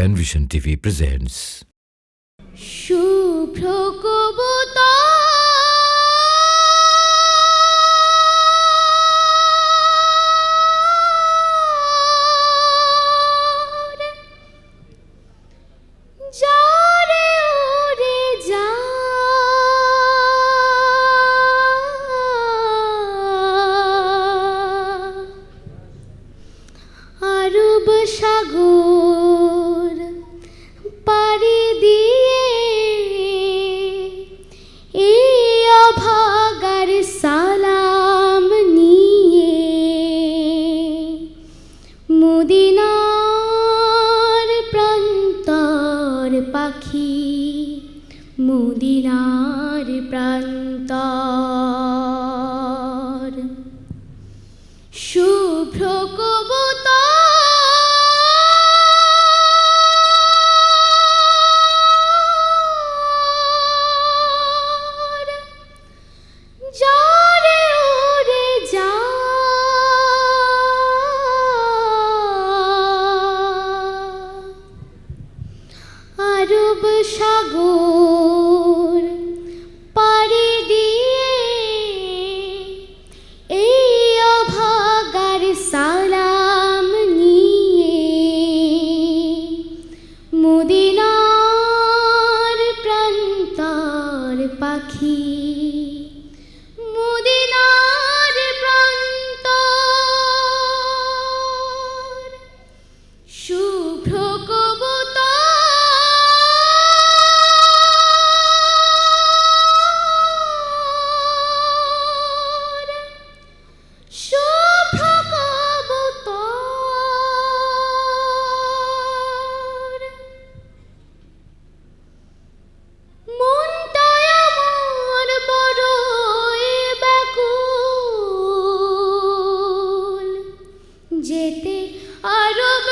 Panvision TV presents শুভ্র কবুতা সাগর মুদিনার প্রান্ত শুভ্র কবতা সালাম নিয়ে মুদিনার প্রান্তর পাখি যেতে আরব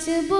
to.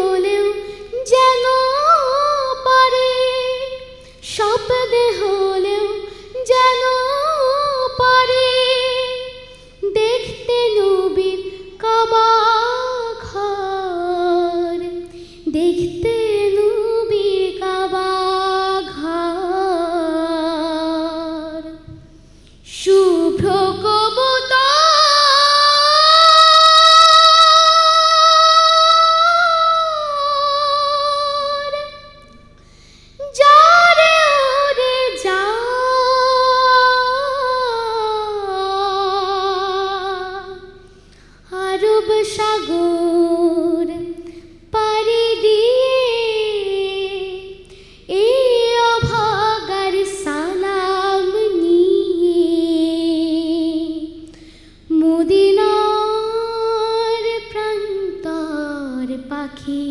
শুভ্র পাখি